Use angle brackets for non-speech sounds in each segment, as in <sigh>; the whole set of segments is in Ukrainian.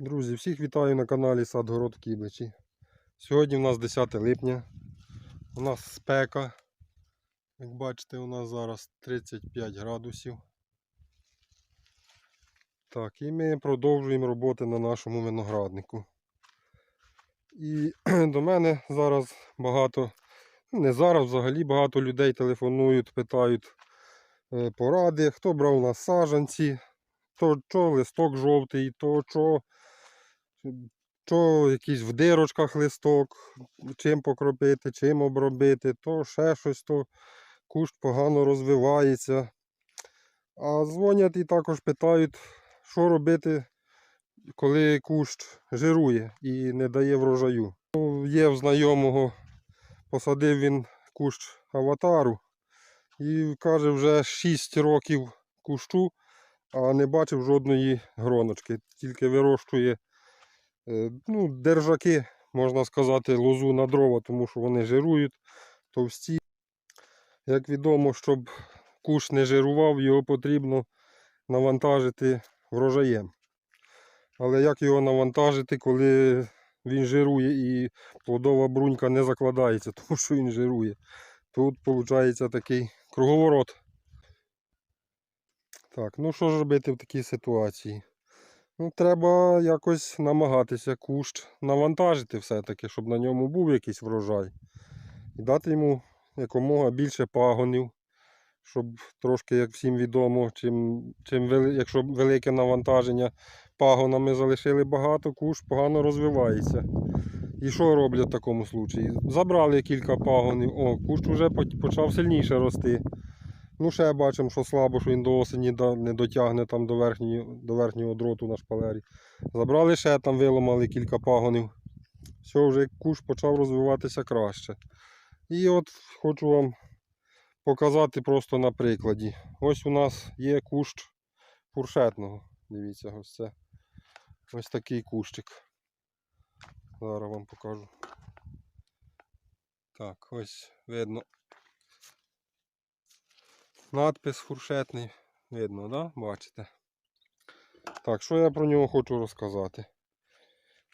Друзі, всіх вітаю на каналі Садгород Кібличі. Сьогодні у нас 10 липня. У нас спека. Як бачите, у нас зараз 35 градусів. Так, і ми продовжуємо роботи на нашому винограднику. І <clears throat> до мене зараз багато, ну, не зараз взагалі багато людей телефонують, питають е, поради, хто брав у нас саджанці, то що листок жовтий, то що що якийсь в дирочках листок, чим покропити, чим обробити, то ще щось, то кущ погано розвивається. А дзвонять і також питають, що робити, коли кущ жирує і не дає врожаю. Ну, Є в знайомого, посадив він кущ аватару і каже, вже 6 років кущу, а не бачив жодної гроночки, тільки вирощує ну, держаки, можна сказати, лозу на дрова, тому що вони жирують товсті. Як відомо, щоб куш не жирував, його потрібно навантажити врожаєм. Але як його навантажити, коли він жирує і плодова брунька не закладається, <laughs> тому що він жирує. Тут виходить такий круговорот. Так, ну що ж робити в такій ситуації? Ну, треба якось намагатися кущ навантажити все-таки, щоб на ньому був якийсь врожай. І дати йому якомога більше пагонів, щоб трошки, як всім відомо, чим, чим якщо велике навантаження пагонами залишили багато, кущ погано розвивається. І що роблять в такому случаї? Забрали кілька пагонів, о, кущ вже почав сильніше рости. Ну, ще бачимо, що слабо, що він до осені не дотягне там до верхньої, до верхнього дроту на шпалері. Забрали ще там, виламали кілька пагонів. Все, вже куш почав розвиватися краще. І от хочу вам показати просто на прикладі. Ось у нас є кущ фуршетного. Дивіться, ось це. Ось такий кущик. Зараз вам покажу. Так, ось видно надпис фуршетний. Видно, да? Бачите? Так, що я про нього хочу розказати?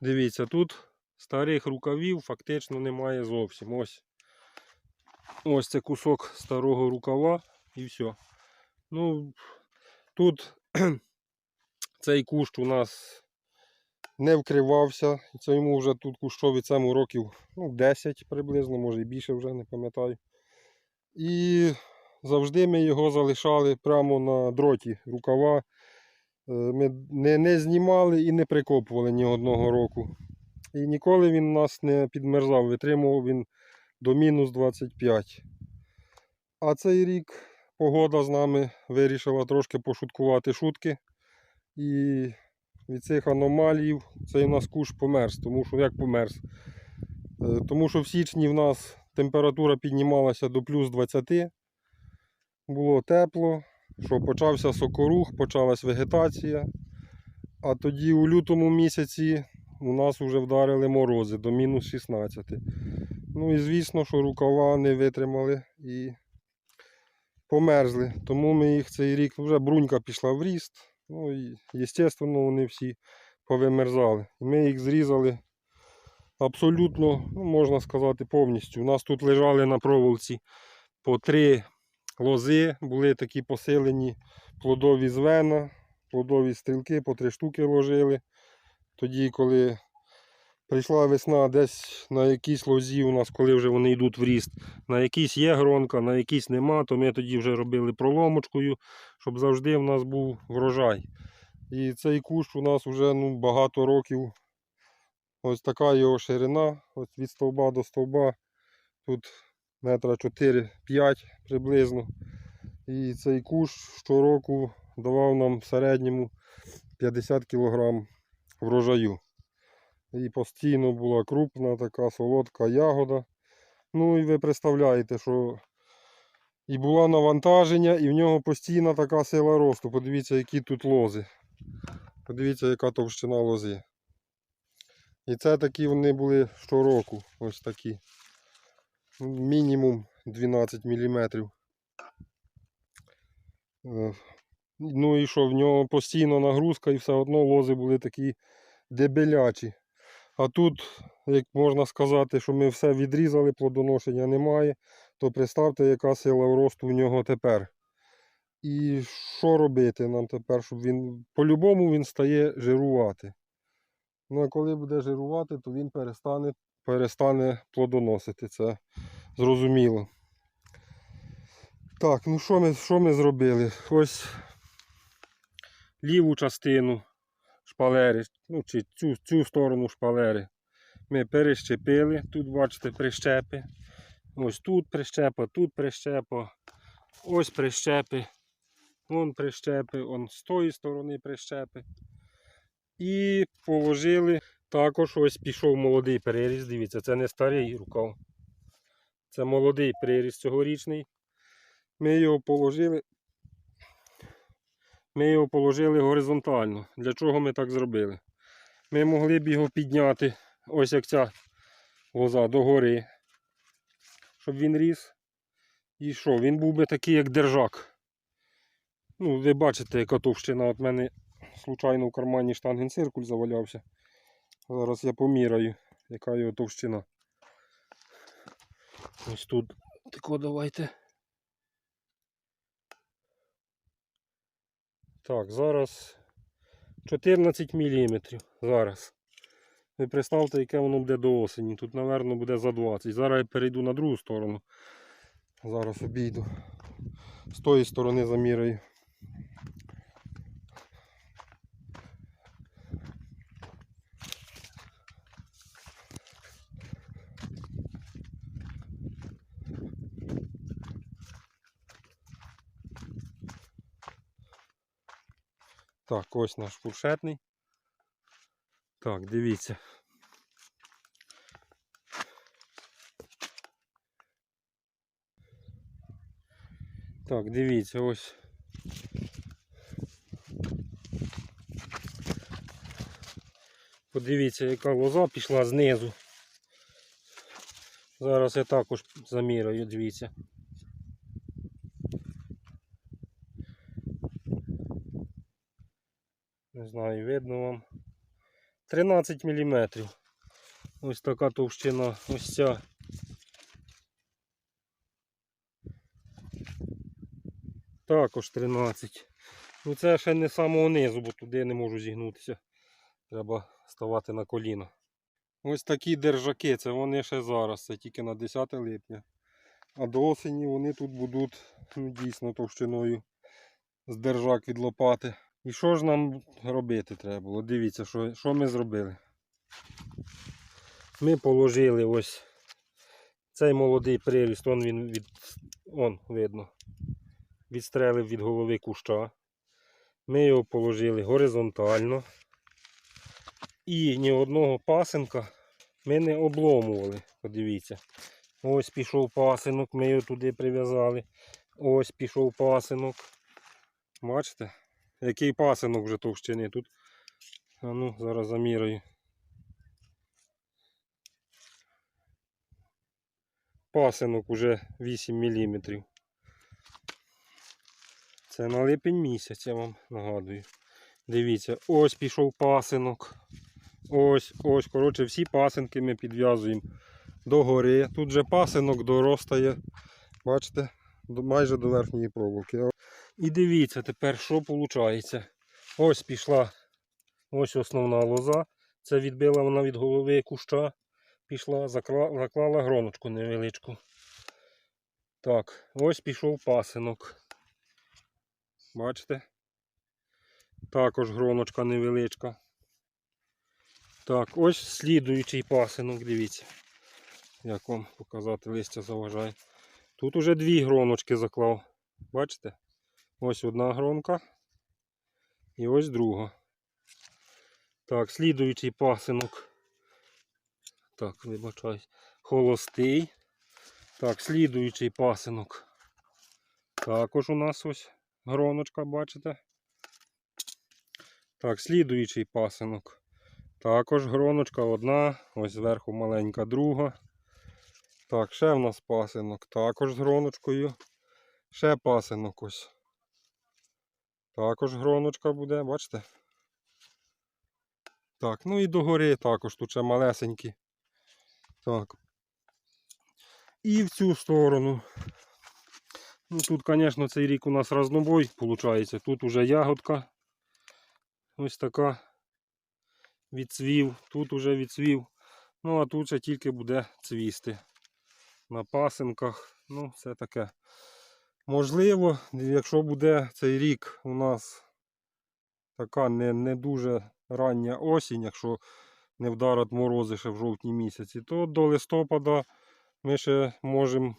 Дивіться, тут старих рукавів фактично немає зовсім. Ось ось це кусок старого рукава і все. Ну, тут <clears throat> цей кущ у нас не вкривався. Це йому вже тут кущові цьому років ну, 10 приблизно, може і більше вже не пам'ятаю. І завжди ми його залишали прямо на дроті рукава. Е, Ми не, не знімали і не прикопували ні одного року. І ніколи він нас не підмерзав, витримував він до мінус 25. А цей рік погода з нами вирішила трошки пошуткувати шутки. І від цих аномалій цей у нас куш померз. Тому що як померз? Е, Тому що в січні в нас температура піднімалася до плюс 20 було тепло, що почався сокорух, почалась вегетація. А тоді у лютому місяці у нас вже вдарили морози до мінус 16. Ну і звісно, що рукава не витримали і померзли. Тому ми їх цей рік вже брунька пішла в ріст. Ну і, звісно, вони всі повимерзали. Ми їх зрізали абсолютно, ну, можна сказати, повністю. У нас тут лежали на проволоці по три лози були такі посилені плодові звена, плодові стрілки, по три штуки ложили. Тоді, коли прийшла весна, десь на якійсь лозі у нас, коли вже вони йдуть в ріст, на якійсь є гронка, на якійсь нема, то ми тоді вже робили проломочкою, щоб завжди в нас був врожай. І цей кущ у нас вже ну, багато років. Ось така його ширина, ось від стовба до стовба. Тут метра 4-5 приблизно. І цей куш щороку давав нам в середньому 50 кг врожаю. І постійно була крупна така солодка ягода. Ну і ви представляєте, що і було навантаження, і в нього постійна така сила росту. Подивіться, які тут лози. Подивіться, яка товщина лози. І це такі вони були щороку. Ось такі мінімум 12 мм. Ну і що, в нього постійно нагрузка і все одно лози були такі дебелячі. А тут, як можна сказати, що ми все відрізали, плодоношення немає, то представте, яка сила росту в нього тепер. І що робити нам тепер, щоб він. По-любому він стає жирувати. Ну а коли буде жирувати, то він перестане, перестане плодоносити. Це зрозуміло. Так, ну що ми, що ми зробили? Ось ліву частину шпалери, ну чи цю, цю сторону шпалери. Ми перещепили. Тут, бачите, прищепи. Ось тут прищепа, тут прищепа, ось прищепи, вон прищепи, он з тої сторони прищепи. І положили. Також ось пішов молодий переріз. Дивіться, це не старий рукав. Це молодий приріз цьогорічний. Ми його положили. Ми його положили горизонтально. Для чого ми так зробили? Ми могли б його підняти, ось як ця лоза, догори, щоб він ріс. І що? Він був би такий, як держак. Ну, ви бачите, яка товщина. От мене случайно в кармані штангенциркуль завалявся. Зараз я поміряю, яка його товщина. Ось тут. Тако давайте. Так, зараз 14 мм. Зараз. Ви представте, яке воно буде до осені. Тут, мабуть, буде за 20. Зараз я перейду на другу сторону. Зараз обійду. З тої сторони заміряю. Так, ось наш фуршетний. Так, дивіться. Так, дивіться, ось. Подивіться, яка лоза пішла знизу. Зараз я також заміряю, дивіться. Знаю, видно вам. 13 мм. Ось така товщина. Ось ця. Також 13. Ну це ще не самого низу, бо туди не можу зігнутися. Треба ставати на коліна. Ось такі держаки, це вони ще зараз, це тільки на 10 липня. А до осені вони тут будуть ну, дійсно товщиною з держак від лопати. І що ж нам робити треба було? Дивіться, що, що ми зробили. Ми положили ось цей молодий приріст, он він від, он видно, відстрелив від голови куща. Ми його положили горизонтально. І ні одного пасенка ми не обломували. Подивіться. Ось пішов пасинок, ми його туди прив'язали. Ось пішов пасинок. Бачите? Який пасинок вже товщини тут. А ну, зараз заміряю. Пасинок уже 8 мм. Це на липень місяць, я вам нагадую. Дивіться, ось пішов пасинок. Ось, ось, коротше, всі пасинки ми підв'язуємо до гори. Тут же пасинок доростає, бачите, майже до верхньої проволоки. І дивіться тепер, що виходить. Ось пішла ось основна лоза. Це відбила вона від голови куща. Пішла, закла, заклала гроночку невеличку. Так, ось пішов пасинок. Бачите? Також гроночка невеличка. Так, ось слідуючий пасинок, дивіться. Як вам показати, листя заважає. Тут уже дві гроночки заклав. Бачите? Ось одна гронка. І ось друга. Так, слідуючий пасинок. Так, вибачаюсь. Холостий. Так, слідуючий пасинок. Також у нас ось гроночка, бачите? Так, слідуючий пасинок. Також гроночка одна, ось зверху маленька друга. Так, ще в нас пасинок. Також з гроночкою. Ще пасинок ось. Також гроночка буде, бачите? Так, ну і догори також тут ще малесенькі. Так. І в цю сторону. Ну тут, звісно, цей рік у нас разнобой виходить. Тут уже ягодка. Ось така. Відцвів. Тут уже відцвів. Ну, а тут ще тільки буде цвісти. На пасинках. Ну, це таке. Можливо, якщо буде цей рік у нас така не, не дуже рання осінь, якщо не вдарять морози ще в жовтні місяці, то до листопада ми ще можемо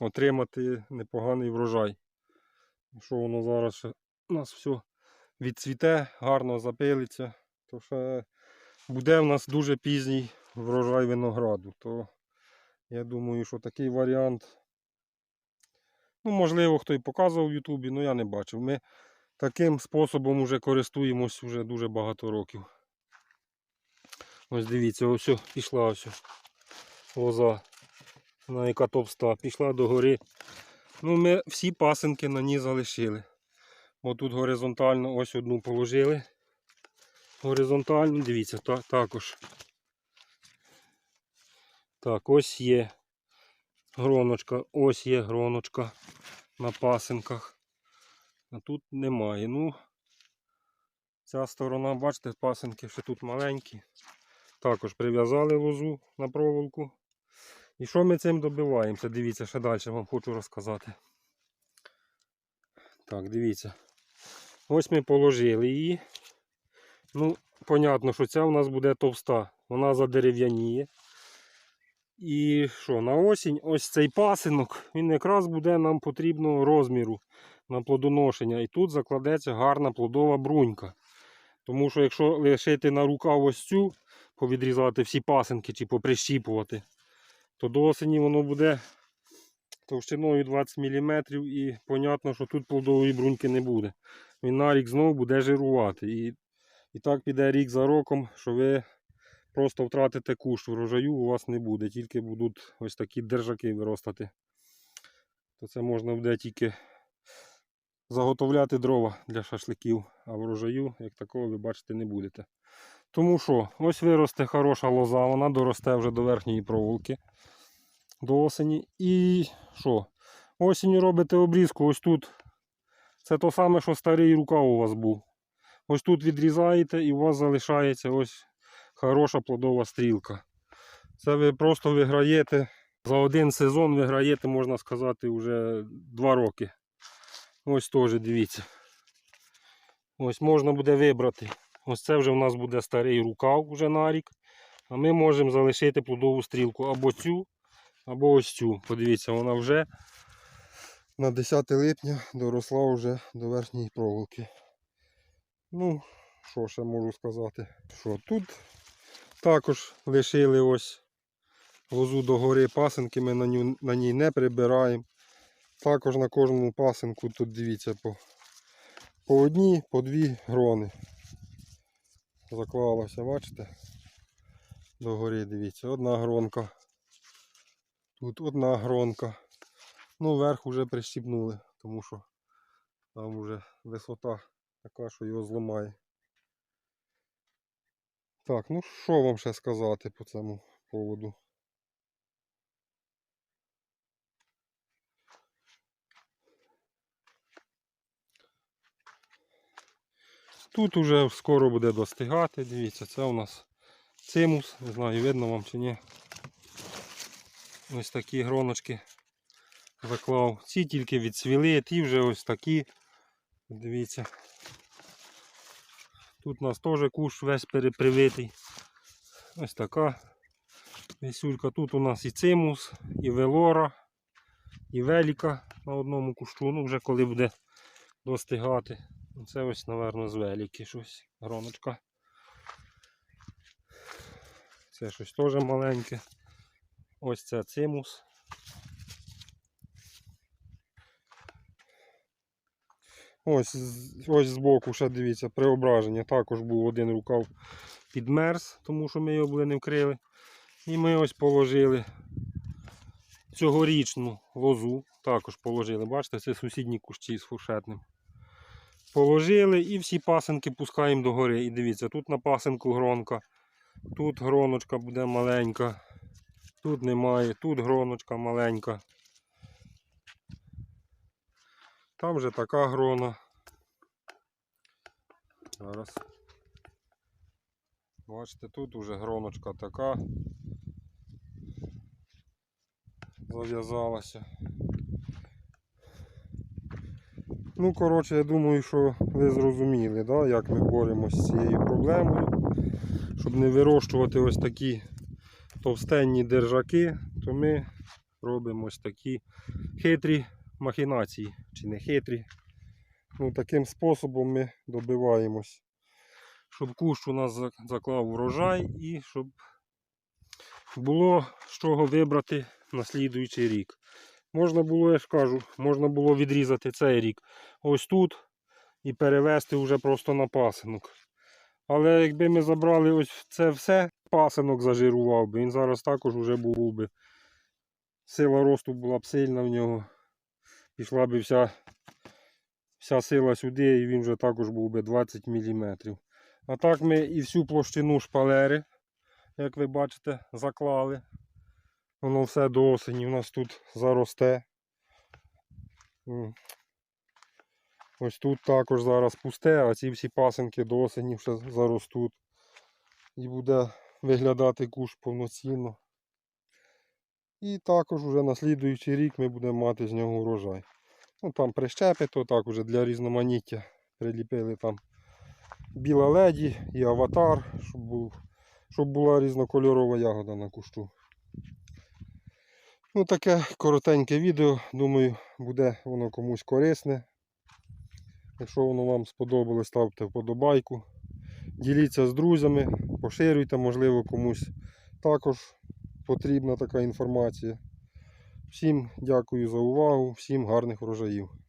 отримати непоганий врожай. Якщо воно зараз ще у нас все відцвіте, гарно запилиться, то ще буде в нас дуже пізній врожай винограду. То я думаю, що такий варіант. Ну, можливо, хто і показував в Ютубі, але я не бачив. Ми таким способом вже користуємось вже дуже багато років. Ось дивіться, ось пішла ось лоза. Вона яка товста, пішла до гори. Ну, ми всі пасинки на ній залишили. Бо тут горизонтально ось одну положили. Горизонтально, дивіться, та, також. Так, ось є гроночка, ось є гроночка на пасинках. А тут немає. Ну, ця сторона, бачите, пасинки ще тут маленькі. Також прив'язали лозу на проволоку. І що ми цим добиваємося? Дивіться, ще далі вам хочу розказати. Так, дивіться. Ось ми положили її. Ну, понятно, що ця у нас буде товста. Вона задерев'яніє. І що, на осінь ось цей пасинок, він якраз буде нам потрібного розміру на плодоношення. І тут закладеться гарна плодова брунька. Тому що якщо лишити на рукав ось цю, повідрізати всі пасинки чи поприщіпувати, то до осені воно буде товщиною 20 мм і понятно, що тут плодової бруньки не буде. Він на рік знову буде жирувати. І, і так піде рік за роком, що ви просто втратите кущ врожаю, у вас не буде, тільки будуть ось такі держаки виростати. То це можна буде тільки заготовляти дрова для шашликів, а врожаю, як такого, ви бачите, не будете. Тому що, ось виросте хороша лоза, вона доросте вже до верхньої проволоки до осені. І що? Осінню робите обрізку, ось тут. Це то саме, що старий рукав у вас був. Ось тут відрізаєте і у вас залишається ось хороша плодова стрілка. Це ви просто виграєте. За один сезон виграєте, можна сказати, вже 2 роки. Ось теж дивіться. Ось можна буде вибрати. Ось це вже в нас буде старий рукав вже на рік. А ми можемо залишити плодову стрілку або цю, або ось цю. Подивіться, вона вже на 10 липня доросла вже до верхньої проволоки. Ну, що ще можу сказати? Що тут також лишили ось лозу до гори пасинки, ми на, ню, на ній не прибираємо. Також на кожному пасинку тут дивіться по, по одній, по дві грони. Заклалося, бачите? До гори дивіться, одна гронка. Тут одна гронка. Ну, верх вже прищіпнули, тому що там вже висота така, що його зламає. Так, ну що вам ще сказати по цьому поводу? Тут уже скоро буде достигати, дивіться, це у нас цимус, не знаю, видно вам чи ні. Ось такі гроночки заклав. Ці тільки відцвіли, ті вже ось такі. Дивіться. Тут у нас теж куш весь перепривитий. Ось така висюлька. Тут у нас і цимус, і велора, і веліка на одному кущу. Ну вже коли буде достигати. Це ось, напевно, з веліки щось. Гроночка. Це щось теж маленьке. Ось це цимус. Ось, ось збоку ще дивіться, преображення. Також був один рукав підмерз, тому що ми його були не вкрили. І ми ось положили цьогорічну лозу. Також положили. Бачите, це сусідні кущі з фуршетним. Положили і всі пасинки пускаємо догори. І дивіться, тут на пасинку гронка, тут гроночка буде маленька, тут немає, тут гроночка маленька. Там вже така грона. Зараз. Бачите, тут уже гроночка така. Зав'язалася. Ну, коротше, я думаю, що ви зрозуміли, да, як ми боремося з цією проблемою. Щоб не вирощувати ось такі товстенні держаки, то ми робимо ось такі хитрі махінації. Чи не хитрі. Ну, таким способом ми добиваємось, щоб кущ у нас заклав врожай і щоб було з чого вибрати на слідуючий рік. Можна було, я ж кажу, можна було відрізати цей рік ось тут і перевести вже просто на пасинок. Але якби ми забрали ось це все, пасинок зажирував би, він зараз також вже був би. Сила росту була б сильна в нього. Пішла б вся, вся сила сюди, і він вже також був би 20 мм. А так ми і всю площину шпалери, як ви бачите, заклали. Воно все до осені у нас тут заросте. Ось тут також зараз пусте, а ці всі пасинки до осені ще заростуть. І буде виглядати куш повноцінно. І також вже на слідуючий рік ми будемо мати з нього урожай. Ну там прищепи, то так уже для різноманіття приліпили там біла леді і аватар, щоб, був, щоб була різнокольорова ягода на кущу. Ну таке коротеньке відео, думаю, буде воно комусь корисне. Якщо воно вам сподобалось, ставте вподобайку. Діліться з друзями, поширюйте, можливо, комусь також потрібна така інформація. Всім дякую за увагу, всім гарних врожаїв.